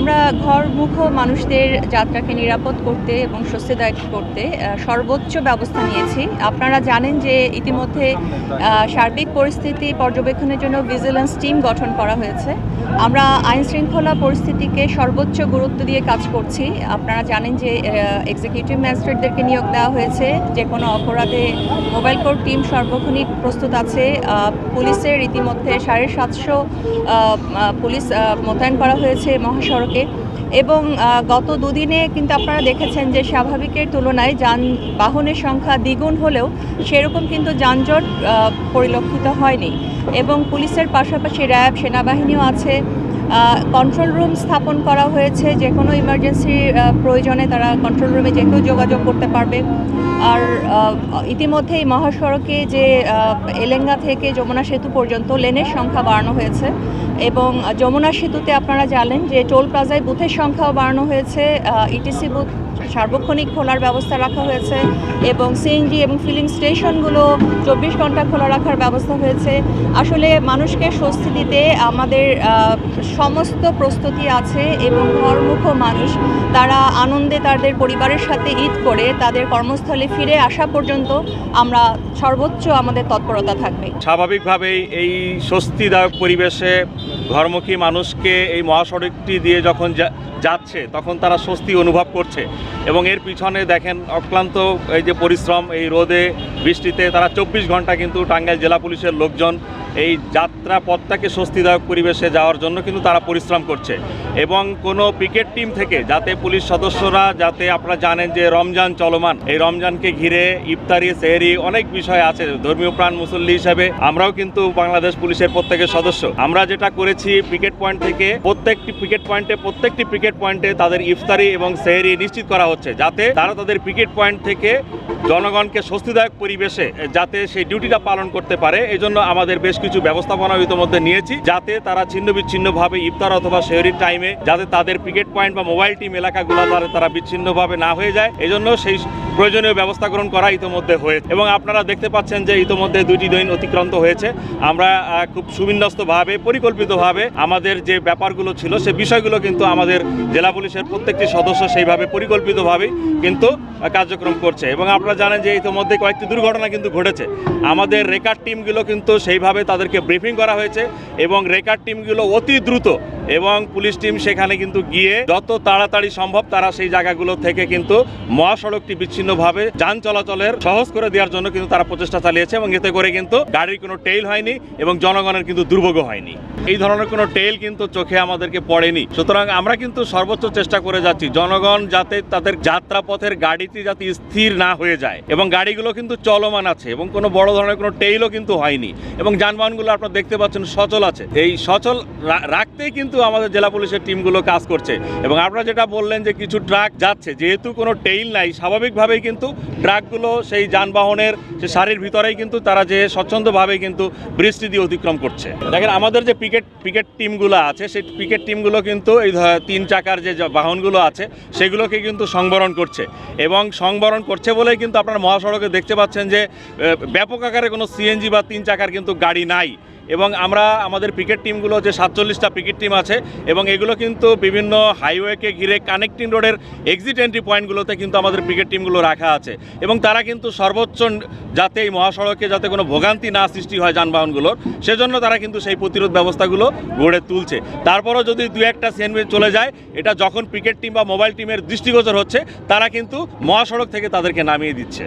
আমরা ঘরমুখ মানুষদের যাত্রাকে নিরাপদ করতে এবং স্বস্তিদায়ক করতে সর্বোচ্চ ব্যবস্থা নিয়েছি। আপনারা জানেন যে ইতিমধ্যে সার্বিক পরিস্থিতি পর্যবেক্ষণের জন্য ভিজিলেন্স টিম গঠন করা হয়েছে। আমরা আইন শৃঙ্খলা পরিস্থিতিকে সর্বোচ্চ গুরুত্ব দিয়ে কাজ করছি। আপনারা জানেন যে এক্সিকিউটিভ ম্যাজিস্ট্রেটদেরকে নিয়োগ দেওয়া হয়েছে। যে কোনো অপরাধে মোবাইল কোর্ট টিম সর্বক্ষণিক প্রস্তুত আছে। পুলিশের ইতিমধ্যে সাড়ে সাতশো পুলিশ মোতায়েন করা হয়েছে। মহাসড়কে এবং গত দুদিনে কিন্তু আপনারা দেখেছেন যে স্বাভাবিকের তুলনায় যান বাহনের সংখ্যা দ্বিগুণ হলেও সেরকম কিন্তু যানজট পরিলক্ষিত হয়নি। এবং পুলিশের পাশাপাশি র্যাব, সেনাবাহিনীও আছে। কন্ট্রোল রুম স্থাপন করা হয়েছে, যে কোনো ইমার্জেন্সি প্রয়োজনে তারা কন্ট্রোল রুমে যে কেউ যোগাযোগ করতে পারবে। আর ইতিমধ্যেই মহাসড়কে যে এলেঙ্গা থেকে যমুনা সেতু পর্যন্ত লেনের সংখ্যা বাড়ানো হয়েছে। এবং যমুনা সেতুতে আপনারা জানেন যে টোল প্লাজায় বুথের সংখ্যাও বাড়ানো হয়েছে ইটিসি বুথ, সার্বক্ষণিক খোলার ব্যবস্থা রাখা হয়েছে এবং সিএনজি এবং ফিলিং স্টেশনগুলো চব্বিশ ঘণ্টা খোলা রাখার ব্যবস্থা হয়েছে। আসলে মানুষকে স্বস্তি দিতে আমাদের সমস্ত প্রস্তুতি আছে এবং ঘরমুখ মানুষ, তারা আনন্দে তাদের পরিবারের সাথে ঈদ করে, তাদের কর্মস্থলে ফিরে আসা পর্যন্ত আমরা সর্বোচ্চ আমাদের তৎপরতা থাকবে। স্বাভাবিকভাবেই এই স্বস্তিদায়ক পরিবেশে ঘরমুখী মানুষকে এই মহাসড়কটি দিয়ে যখন যাচ্ছে, তখন তারা স্বস্তি অনুভব করছে। এবং এর পিছনে দেখেন অক্লান্ত এই যে পরিশ্রম, এই রোদে, বৃষ্টিতে তারা চব্বিশ ঘণ্টা কিন্তু টাঙ্গাইল জেলা পুলিশের লোকজন এই যাত্রা পথটাকে স্বস্তিদায়ক পরিবেশে যাওয়ার জন্য কিন্তু তারা পরিশ্রম করছে। এবং কোনো পিকেট টিম থেকে যাতে পুলিশ সদস্যরা, যাতে আপনারা জানেন যে রমজান চলমান, এই রমজানকে ঘিরে ইফতারি, সেহরি অনেক বিষয় আছে, ধর্মীয় প্রাণ মুসল্লি হিসেবে আমরাও কিন্তু বাংলাদেশ পুলিশের প্রত্যেকের সদস্য। আমরা যেটা করেছি, পিকেট পয়েন্ট থেকে প্রত্যেকটি পিকেট পয়েন্টে প্রত্যেকটি পিকেট পয়েন্টে তাদের ইফতারি এবং সেহেরি নিশ্চিত করা হচ্ছে, যাতে তারা তাদের পিকেট পয়েন্ট থেকে জনগণকে স্বস্তিদায়ক পরিবেশে, যাতে সেই ডিউটিটা পালন করতে পারে। এই জন্য আমাদের বেশ কিছু ব্যবস্থাপনা ইতিমধ্যে নিয়েছি, যাতে তারা ছিন্ন বিচ্ছিন্নভাবে ইফতার অথবা শেহরির টাইমে যাতে তাদের পিকেট পয়েন্ট বা মোবাইল টিম এলাকাগুলো তারা বিচ্ছিন্নভাবে না হয়ে যায়। এই জন্য সেই প্রয়োজনীয় ব্যবস্থা গ্রহণ করা ইতিমধ্যে হয়েছে। এবং আপনারা দেখতে পাচ্ছেন যে ইতিমধ্যে দুইটি দিন অতিক্রান্ত হয়েছে। আমরা খুব সুবিন্যস্তভাবে, পরিকল্পিতভাবে আমাদের যে ব্যাপারগুলো ছিল, সে বিষয়গুলো কিন্তু আমাদের জেলা পুলিশের প্রত্যেকটি সদস্য সেইভাবে পরিকল্পিতভাবে কিন্তু কার্যক্রম করছে। এবং আপনারা জানেন যে ইতিমধ্যে কয়েকটি দুর্ঘটনা কিন্তু ঘটেছে। আমাদের রেকার্ড টিমগুলো কিন্তু সেইভাবে তাদেরকে ব্রিফিং করা হয়েছে এবং রেকার্ড টিমগুলো অতি দ্রুত এবং পুলিশ টিম সেখানে কিন্তু গিয়ে যত তাড়াতাড়ি সম্ভব তারা সেই জায়গাগুলো থেকে কিন্তু মহাসড়কটি বিচ্ছিন্নভাবে যান চলাচলের সহজ করে দেওয়ার জন্য কিন্তু তারা প্রচেষ্টা চালিয়েছে এবং এতে করে কিন্তু গাড়ির কোনো টেইল হয়নি এবং জনগণের কিন্তু দুর্ভোগ হয়নি। এই ধরনের কোনো টেইল কিন্তু চোখে আমাদেরকে পড়েনি। সুতরাং আমরা কিন্তু সর্বোচ্চ চেষ্টা করে যাচ্ছি, জনগণ যাতে তাদের যাত্রাপথের গাড়িটি যাতে স্থির না হয়ে যায় এবং গাড়িগুলো কিন্তু চলমান আছে এবং কোনো বড় ধরনের কোনো টেইলও কিন্তু হয়নি এবং যানবাহনগুলো আপনারা দেখতে পাচ্ছেন সচল আছে। এই সচল রাখতেই কিন্তু আমাদের জেলা পুলিশের টিমগুলো কাজ করছে। এবং আপনারা যেটা বললেন যে কিছু ট্রাক যাচ্ছে, যেহেতু কোনো টেইল নাই, স্বাভাবিকভাবেই কিন্তু ট্রাকগুলো সেই যানবাহনের সে সারির ভিতরেই কিন্তু তারা যে স্বচ্ছন্দভাবে কিন্তু বৃষ্টি দিয়ে অতিক্রম করছে। দেখেন, আমাদের যে পিকেট পিকেট টিমগুলো আছে, সেই পিকেট টিমগুলো কিন্তু এই তিন চাকার যে বাহনগুলো আছে, সেগুলোকে কিন্তু সংবরণ করছে। এবং সংবরণ করছে বলেই কিন্তু আপনারা মহাসড়কে দেখতে পাচ্ছেন যে ব্যাপক আকারে কোনো সিএনজি বা তিন চাকার কিন্তু গাড়ি নাই। এবং আমরা আমাদের পিকেট টিমগুলো যে সাতচল্লিশটা পিকেট টিম আছে, এবং এগুলো কিন্তু বিভিন্ন হাইওয়েকে ঘিরে কানেক্টিং রোডের এক্সিট এন্ট্রি পয়েন্টগুলোতে কিন্তু আমাদের পিকেট টিমগুলো রাখা আছে। এবং তারা কিন্তু সর্বোচ্চ যাতে এই মহাসড়কে যাতে কোনো ভোগান্তি না সৃষ্টি হয় যানবাহনগুলোর সেজন্য তারা কিন্তু সেই প্রতিরোধ ব্যবস্থাগুলো গড়ে তুলছে। তারপরও যদি দু একটা সিএনবি চলে যায়, এটা যখন পিকেট টিম বা মোবাইল টিমের দৃষ্টিগোচর হচ্ছে, তারা কিন্তু মহাসড়ক থেকে তাদেরকে নামিয়ে দিচ্ছে।